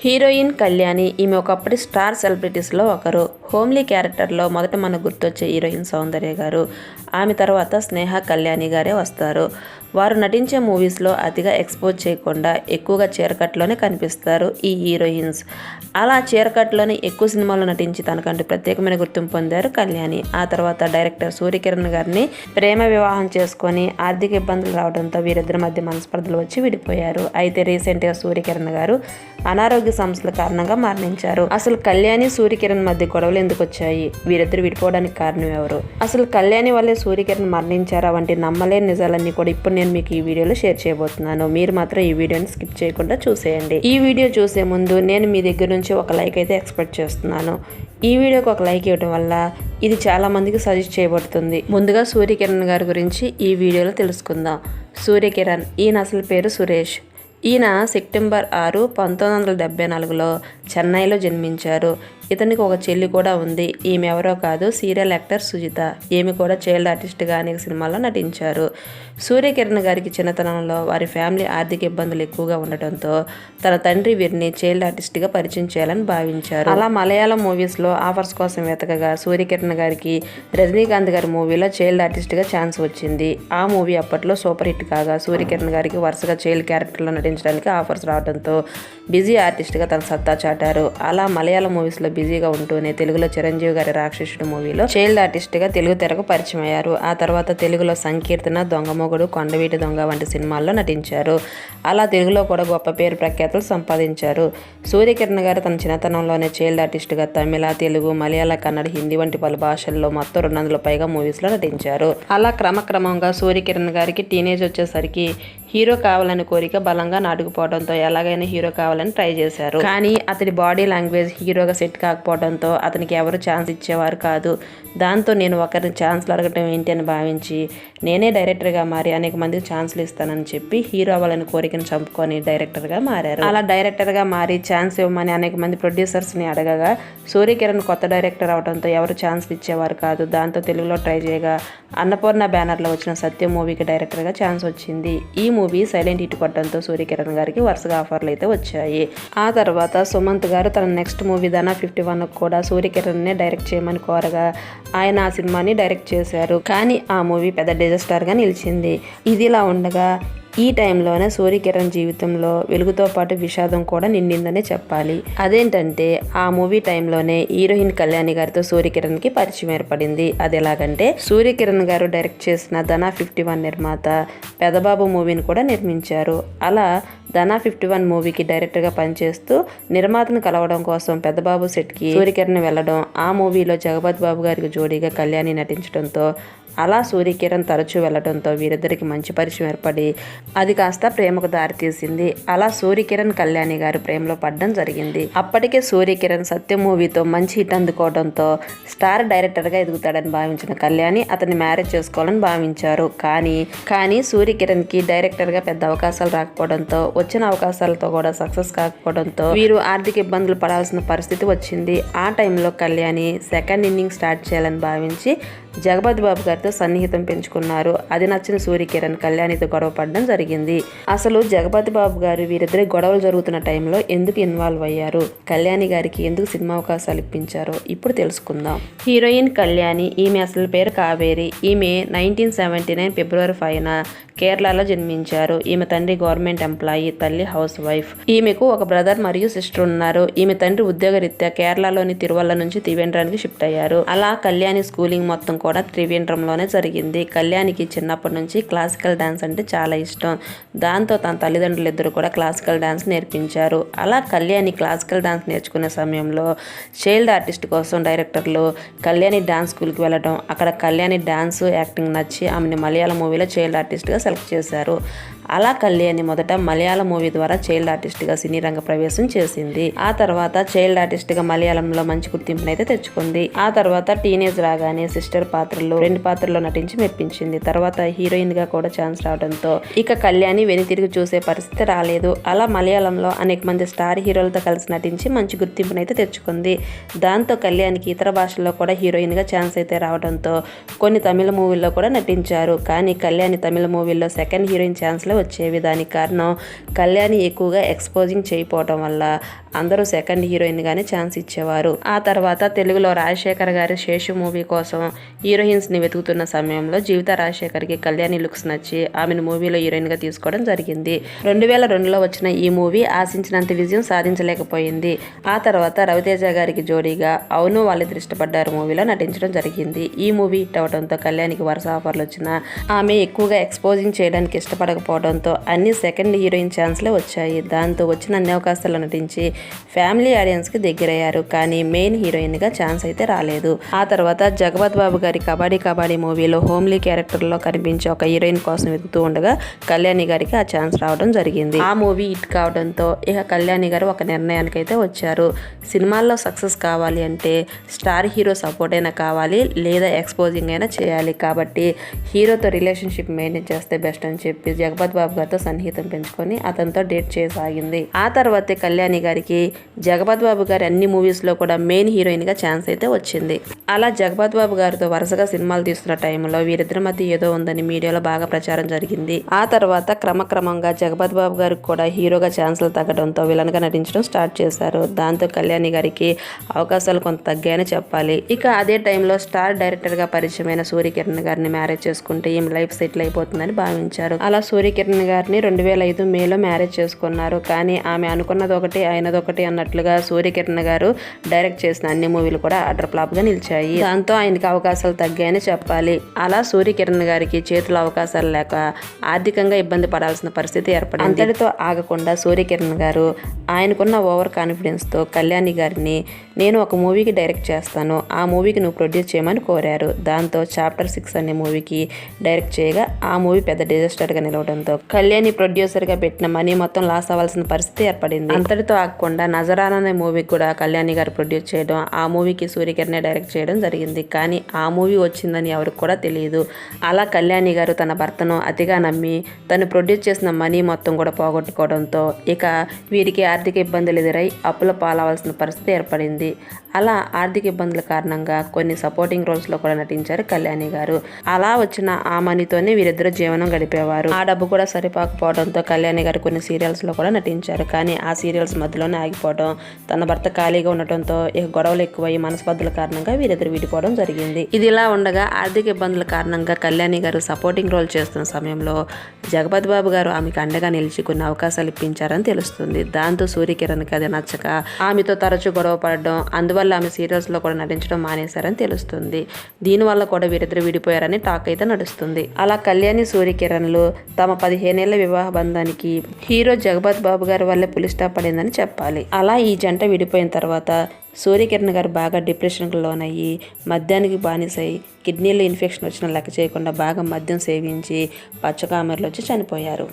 Heroine Kalyani ఈమె ఒకప్పటి star సెలబ్రిటీస్లో ఒకరు. హోమ్లీ క్యారెక్టర్లో మొదట మనకు గుర్తొచ్చే హీరోయిన్ సౌందర్య గారు. ఆమె తర్వాత స్నేహ కళ్యాణి గారే వస్తారు. వారు నటించే మూవీస్లో అతిగా ఎక్స్పోజ్ చేయకుండా ఎక్కువగా చీరకట్లోనే కనిపిస్తారు ఈ హీరోయిన్స్. అలా చీరకట్లోనే ఎక్కువ సినిమాల్లో నటించి తనకంటూ ప్రత్యేకమైన గుర్తింపు పొందారు కళ్యాణి. ఆ తర్వాత డైరెక్టర్ సూర్యకిరణ్ గారిని ప్రేమ వివాహం చేసుకొని ఆర్థిక ఇబ్బందులు రావడంతో వీరిద్దరి మధ్య మనస్పర్ధలు వచ్చి విడిపోయారు. అయితే రీసెంట్గా సూర్యకిరణ్ గారు అనారోగ్య సమస్యల కారణంగా మరణించారు. అసలు కళ్యాణి సూర్యకిరణ్ మధ్య గొడవలు ఎందుకు వచ్చాయి? వీరిద్దరు విడిపోవడానికి కారణం ఎవరు? అసలు కళ్యాణి వల్లే సూర్యకిరణ్ మరణించారా? వంటి నమ్మలేని నిజాలన్నీ కూడా ఇప్పుడు నేను మీకు ఈ వీడియోలో షేర్ చేయబోతున్నాను. మీరు మాత్రం ఈ వీడియోని స్కిప్ చేయకుండా చూసేయండి. ఈ వీడియో చూసే ముందు నేను మీ దగ్గర నుంచి ఒక లైక్ అయితే ఎక్స్పెక్ట్ చేస్తున్నాను. ఈ వీడియోకి ఒక లైక్ ఇవ్వడం వల్ల ఇది చాలామందికి సజెస్ట్ చేయబడుతుంది. ముందుగా సూర్యకిరణ్ గారి గురించి ఈ వీడియోలో తెలుసుకుందాం. సూర్యకిరణ్ ఈయన అసలు పేరు సురేష్. ఈయన సెప్టెంబర్ ఆరు పంతొమ్మిది వందల డెబ్బై నాలుగులో చెన్నైలో జన్మించారు. ఇతనికి ఒక చెల్లి కూడా ఉంది. ఈమె ఎవరో కాదు సీరియల్ యాక్టర్ సుజిత. ఈమె కూడా చైల్డ్ ఆర్టిస్ట్గా అనేక సినిమాల్లో నటించారు. సూర్యకిరణ్ గారికి చిన్నతనంలో వారి ఫ్యామిలీ ఆర్థిక ఇబ్బందులు ఎక్కువగా ఉండటంతో తన తండ్రి వీరిని చైల్డ్ ఆర్టిస్ట్గా పరిచయం చేయాలని భావించారు. అలా మలయాళం మూవీస్లో ఆఫర్స్ కోసం వెతకగా సూర్యకిరణ్ గారికి రజనీకాంత్ గారి మూవీలో చైల్డ్ ఆర్టిస్ట్గా ఛాన్స్ వచ్చింది. ఆ మూవీ అప్పట్లో సూపర్ హిట్ కాగా సూర్యకిరణ్ గారికి వరుసగా చైల్డ్ క్యారెక్టర్లో నటించడానికి ఆఫర్స్ రావడంతో బిజీ ఆర్టిస్ట్గా తన సత్తా చాటారు. అలా మలయాళం మూవీస్లో బిజీగా ఉంటూనే తెలుగులో చిరంజీవి గారి రాక్షసుడు మూవీలో చైల్డ్ ఆర్టిస్ట్గా తెలుగు తెరకు పరిచయం అయ్యారు ఆ తర్వాత తెలుగులో సంకీర్తన దొంగమొగుడు కొండవీటి దొంగ వంటి సినిమాల్లో నటించారు. అలా తెలుగులో కూడా గొప్ప పేరు ప్రఖ్యాతులు సంపాదించారు. సూర్యకిరణ్ గారు తన చిన్నతనంలోనే చైల్డ్ ఆర్టిస్ట్గా తమిళ తెలుగు మలయాళ కన్నడ హిందీ వంటి పలు భాషల్లో మొత్తం రెండు వందల పైగా మూవీస్లో నటించారు. అలా క్రమక్రమంగా సూర్యకిరణ్ గారికి టీనేజ్ వచ్చేసరికి హీరో కావాలని కోరిక బలంగా నాటుకుపోవడంతో ఎలాగైనా హీరో కావాలని ట్రై చేశారు. కానీ అతడి బాడీ లాంగ్వేజ్ హీరోగా సెట్ కాకపోవడంతో అతనికి ఎవరు ఛాన్స్ ఇచ్చేవారు కాదు. దాంతో నేను ఒకరిని ఛాన్స్లు అడగటం ఏంటి అని భావించి నేనే డైరెక్టర్గా మారి అనేక మందికి ఛాన్స్లు ఇస్తానని చెప్పి హీరో అవ్వాలని కోరికను చంపుకొని డైరెక్టర్గా మారారు. అలా డైరెక్టర్గా మారి ఛాన్స్ ఇవ్వమని అనేక మంది ప్రొడ్యూసర్స్ని అడగగా సూర్యకిరణ్ కొత్త డైరెక్టర్ అవడంతో ఎవరు ఛాన్స్లు ఇచ్చేవారు కాదు. దాంతో తెలుగులో ట్రై చేయగా అన్నపూర్ణ బ్యానర్లో వచ్చిన సత్యం మూవీకి డైరెక్టర్గా ఛాన్స్ వచ్చింది. ఈ మూవీ సైలెంట్ హిట్ కొట్టడంతో కిరణ్ గారికి వరుసగా ఆఫర్లు అయితే వచ్చాయి. ఆ తర్వాత సుమంత్ గారు తన next movie Dhana fifty one కూడా సూర్యకిరణ్నే డైరెక్ట్ చేయమని కోరగా ఆయన ఆ సినిమాని డైరెక్ట్ చేశారు. కానీ ఆ మూవీ పెద్ద డిజాస్టర్గా నిలిచింది. ఇదిలా ఉండగా ఈ టైంలోనే సూర్యకిరణ్ జీవితంలో వెలుగుతో పాటు విషాదం కూడా నిండిందనే చెప్పాలి. అదేంటంటే ఆ మూవీ టైంలోనే హీరోయిన్ కళ్యాణి గారితో సూర్యకిరణ్కి పరిచయం ఏర్పడింది. అది ఎలాగంటే సూర్యకిరణ్ గారు డైరెక్ట్ చేసిన ధనా ఫిఫ్టీ వన్ నిర్మాత పెదబాబు మూవీని కూడా నిర్మించారు. అలా ధనా ఫిఫ్టీ వన్ మూవీకి డైరెక్టర్గా పనిచేస్తూ నిర్మాతను కలవడం కోసం పెద్దబాబు సెట్కి సూర్యకిరణ్ వెళ్ళడం ఆ మూవీలో జగపతి బాబు గారికి జోడీగా కళ్యాణి నటించడంతో అలా సూర్యకిరణ్ తరచూ వెళ్ళడంతో వీరిద్దరికి మంచి పరిచయం ఏర్పడి అది కాస్త ప్రేమకు దారితీసింది అలా సూర్యకిరణ్ కళ్యాణి గారు ప్రేమలో పడడం జరిగింది. అప్పటికే సూర్యకిరణ్ సత్య మూవీతో మంచి హిట్ అందుకోవడంతో స్టార్ డైరెక్టర్గా ఎదుగుతాడని భావించిన కళ్యాణి అతన్ని మ్యారేజ్ చేసుకోవాలని భావించారు. కానీ కానీ సూర్యకిరణ్కి డైరెక్టర్గా పెద్ద అవకాశాలు రాకపోవడంతో వచ్చిన అవకాశాలతో కూడా సక్సెస్ కాకపోవడంతో వీరు ఆర్థిక ఇబ్బందులు పడాల్సిన పరిస్థితి వచ్చింది. ఆ టైంలో కళ్యాణి సెకండ్ ఇన్నింగ్ స్టార్ట్ చేయాలని భావించి జగపతి బాబు గారితో సన్నిహితం పెంచుకున్నారు. అది నచ్చిన సూర్యకిరణ్ కళ్యాణితో గొడవ పడడం జరిగింది. అసలు జగపతి బాబు గారు వీరిద్దరి గొడవలు జరుగుతున్న టైంలో ఎందుకు ఇన్వాల్వ్ అయ్యారు? కళ్యాణి గారికి ఎందుకు సినిమా అవకాశాలు ఇప్పించారో ఇప్పుడు తెలుసుకుందాం. హీరోయిన్ కళ్యాణి ఈమె అసలు పేరు కావేరి. ఈమె నైన్టీన్ సెవెంటీ నైన్ ఫిబ్రవరి ఫైవ్న కేరళలో జన్మించారు. ఈమె తండ్రి గవర్నమెంట్ ఎంప్లాయీ తల్లి హౌస్ వైఫ్. ఈమెకు ఒక బ్రదర్ మరియు సిస్టర్ ఉన్నారు. ఈమె తండ్రి ఉద్యోగరీత్యా కేరళలోని తిరువల్ల నుంచి త్రివేంద్రానికి షిఫ్ట్ అయ్యారు. అలా కళ్యాణి స్కూలింగ్ మొత్తం కూడా త్రివేంద్రంలోనే జరిగింది. కళ్యాణికి చిన్నప్పటి నుంచి క్లాసికల్ డాన్స్ అంటే చాలా ఇష్టం. దాంతో తన తల్లిదండ్రులు ఇద్దరు కూడా క్లాసికల్ డాన్స్ నేర్పించారు. అలా కళ్యాణి క్లాసికల్ డాన్స్ నేర్చుకునే సమయంలో చైల్డ్ ఆర్టిస్ట్ కోసం డైరెక్టర్లు కళ్యాణి డాన్స్ స్కూల్కి వెళ్ళడం అక్కడ కళ్యాణి డాన్స్ యాక్టింగ్ నచ్చి ఆమెను మలయాళం మూవీలో చైల్డ్ ఆర్టిస్ట్గా సెలెక్ట్ చేశారు. అలా కళ్యాణి మొదట మలయాళ మూవీ ద్వారా చైల్డ్ ఆర్టిస్ట్గా సినీ రంగ ప్రవేశం చేసింది. ఆ తర్వాత చైల్డ్ ఆర్టిస్ట్గా మలయాళంలో మంచి గుర్తింపునైతే తెచ్చుకుంది. ఆ తర్వాత టీనేజ్ రాగానే సిస్టర్ పాత్రలో రెండు పాత్రల్లో నటించి మెప్పించింది. తర్వాత హీరోయిన్గా కూడా ఛాన్స్ రావడంతో ఇక కళ్యాణి వెనుతిరిగి చూసే పరిస్థితి రాలేదు. అలా మలయాళంలో అనేక మంది స్టార్ హీరోలతో కలిసి నటించి మంచి గుర్తింపును అయితే తెచ్చుకుంది. దాంతో కళ్యాణ్కి ఇతర భాషల్లో కూడా హీరోయిన్గా ఛాన్స్ అయితే రావడంతో కొన్ని తమిళ మూవీల్లో కూడా నటించారు. కానీ కళ్యాణి తమిళ మూవీల్లో సెకండ్ హీరోయిన్ ఛాన్స్లో వచ్చేవి దానికి కారణం. కళ్యాణి ఎక్కువగా ఎక్స్పోజింగ్ చేయకపోవడం వల్ల అందరూ సెకండ్ హీరోయిన్గానే ఛాన్స్ ఇచ్చేవారు. ఆ తర్వాత తెలుగులో రాజశేఖర్ గారి శేషు మూవీ కోసం హీరోయిన్స్ని వెతుకుతున్న సమయంలో జీవిత రాజశేఖర్కి కళ్యాణి లుక్స్ నచ్చి ఆమెను మూవీలో హీరోయిన్గా తీసుకోవడం జరిగింది. రెండు వేల రెండులో వచ్చిన ఈ మూవీ ఆశించినంత విజయం సాధించలేకపోయింది. ఆ తర్వాత రవితేజ గారికి జోడీగా అవును వాళ్ళిద్దరు ఇష్టపడ్డారు మూవీలో నటించడం జరిగింది. ఈ మూవీ హిట్ అవడంతో కళ్యాణికి వరుస ఆఫర్లు వచ్చినా ఆమె ఎక్కువగా ఎక్స్పోజింగ్ చేయడానికి ఇష్టపడకపోవడం రావడంతో అన్ని సెకండ్ హీరోయిన్ ఛాన్స్లే వచ్చాయి. దాంతో వచ్చిన అన్ని అవకాశాలు నటించి ఫ్యామిలీ ఆడియన్స్కి దగ్గరయ్యారు. కానీ మెయిన్ హీరోయిన్గా ఛాన్స్ అయితే రాలేదు. ఆ తర్వాత జగపత్ బాబు గారి కబడ్డీ కబడ్డీ మూవీలో హోమ్లీ క్యారెక్టర్లో కనిపించే ఒక హీరోయిన్ కోసం వెతుకుతూ ఉండగా కళ్యాణి గారికి ఆ ఛాన్స్ రావడం జరిగింది. ఆ మూవీ హిట్ కావడంతో ఇక కళ్యాణి గారు ఒక నిర్ణయానికి అయితే వచ్చారు. సినిమాల్లో సక్సెస్ కావాలి అంటే స్టార్ హీరో సపోర్ట్ అయినా కావాలి లేదా ఎక్స్పోజింగ్ అయినా చేయాలి. కాబట్టి హీరోతో రిలేషన్షిప్ మెయింటైన్ చేస్తే బెస్ట్ అని చెప్పి జగపత్ బాబు గారితో సన్నిహితం పెంచుకొని అతనితో డేట్ చేయసాగింది. ఆ తర్వాతే కళ్యాణి గారికి జగపత్ బాబు గారి అన్ని మూవీస్లో కూడా మెయిన్ హీరోయిన్గా ఛాన్స్ అయితే వచ్చింది. అలా జగపత్ బాబు గారితో వరుసగా సినిమాలు తీస్తున్న టైంలో వీరిద్దరి మధ్య ఏదో ఉందని మీడియాలో బాగా ప్రచారం జరిగింది. ఆ తర్వాత క్రమక్రమంగా జగపత్ బాబు గారికి కూడా హీరోగా ఛాన్సులు తగ్గడంతో విలన్గా నటించడం స్టార్ట్ చేశారు. దాంతో కళ్యాణి గారికి అవకాశాలు కొంత తగ్గాయని చెప్పాలి. ఇక అదే టైంలో స్టార్ డైరెక్టర్గా పరిచయమైన సూర్యకిరణ్ గారిని మ్యారేజ్ చేసుకుంటే ఈమె లైఫ్ సెటిల్ అయిపోతుందని భావించారు. అలా సూర్యకిరణ్ గారిని రెండు వేల ఐదు మేలో మ్యారేజ్ చేసుకున్నారు. కానీ ఆమె అనుకున్నది ఒకటి అయినది ఒకటి అన్నట్లుగా సూర్యకిరణ్ గారు డైరెక్ట్ చేసిన అన్ని మూవీలు కూడా అటర్ ఫ్లాప్గా నిలిచాయి. దాంతో ఆయనకి అవకాశాలు తగ్గాయని చెప్పాలి. అలా సూర్యకిరణ్ గారికి చేతుల అవకాశాలు లేక ఆర్థికంగా ఇబ్బంది పడాల్సిన పరిస్థితి ఏర్పడింది. అంతటితో ఆగకుండా సూర్యకిరణ్ గారు ఆయనకున్న ఓవర్ కాన్ఫిడెన్స్తో కళ్యాణి గారిని నేను ఒక మూవీకి డైరెక్ట్ చేస్తాను ఆ మూవీకి నువ్వు ప్రొడ్యూస్ చేయమని కోరారు. దాంతో చాప్టర్ సిక్స్ అనే మూవీకి డైరెక్ట్ చేయగా ఆ మూవీ పెద్ద డిజాస్టర్గా నిలవడంతో కళ్యాణి ప్రొడ్యూసర్గా పెట్టిన మనీ మొత్తం లాస్ అవ్వాల్సిన పరిస్థితి ఏర్పడింది. అంతటితో ఆగకుండా నజరాన్ అనే మూవీకి కూడా కళ్యాణి గారు ప్రొడ్యూస్ చేయడం ఆ మూవీకి సూర్యకిరణే డైరెక్ట్ చేయడం జరిగింది. కానీ ఆ మూవీ వచ్చిందని ఎవరికి కూడా తెలియదు. అలా కళ్యాణి గారు తన భర్తను అతిగా నమ్మి తను ప్రొడ్యూస్ చేసిన మనీ మొత్తం కూడా పోగొట్టుకోవడంతో ఇక వీరికి ఆర్థిక ఇబ్బందులు ఎదురై అప్పుల పాలవలసిన పరిస్థితి ఏర్పడింది. అలా ఆర్థిక ఇబ్బందుల కారణంగా కొన్ని సపోర్టింగ్ రోల్స్లో కూడా నటించారు కళ్యాణి గారు. అలా వచ్చిన ఆ మనీతోనే వీరిద్దరు జీవనం గడిపేవారు. ఆ డబ్బు కూడా సరిపోకపోవడంతో కళ్యాణి గారు కొన్ని సీరియల్స్లో కూడా నటించారు. కానీ ఆ సీరియల్స్ మధ్యలోనే ఆగిపోవడం తన భర్త ఖాళీగా ఉండటంతో ఇక గొడవలు ఎక్కువయ్యి మనస్పర్ధల కారణంగా వీరిద్దరు విడిపోవడం జరిగింది. ఇది ఇలా ఉండగా ఆర్థిక ఇబ్బందుల కారణంగా కళ్యాణి గారు సపోర్టింగ్ రోల్ చేస్తున్న సమయంలో జగపతి బాబు గారు ఆమెకు అండగా నిలిచి కొన్ని అవకాశాలు ఇప్పించారని తెలుస్తుంది. దాంతో సూర్యకిరణ్కి అది నచ్చక ఆమెతో తరచూ గొడవ పడడం అందువల్ల ఆమె సీరియల్స్లో కూడా నటించడం మానేశారని తెలుస్తుంది. దీనివల్ల కూడా వీరిద్దరు విడిపోయారని టాక్ అయితే నడుస్తుంది. అలా కళ్యాణి సూర్యకిరణ్లు తమ పదిహేనేళ్ళ వివాహ బంధానికి హీరో జగపత్ బాబు గారి వల్లే పులి స్టాప్ పడిందని చెప్పాలి. అలా ఈ జంట విడిపోయిన తర్వాత సూర్యకిరణ్ గారు బాగా డిప్రెషన్కి లోనయ్యి మద్యానికి బానిసై కిడ్నీలో ఇన్ఫెక్షన్ వచ్చిన లెక్క చేయకుండా బాగా మద్యం సేవించి పచ్చకామెరలో వచ్చి చనిపోయారు.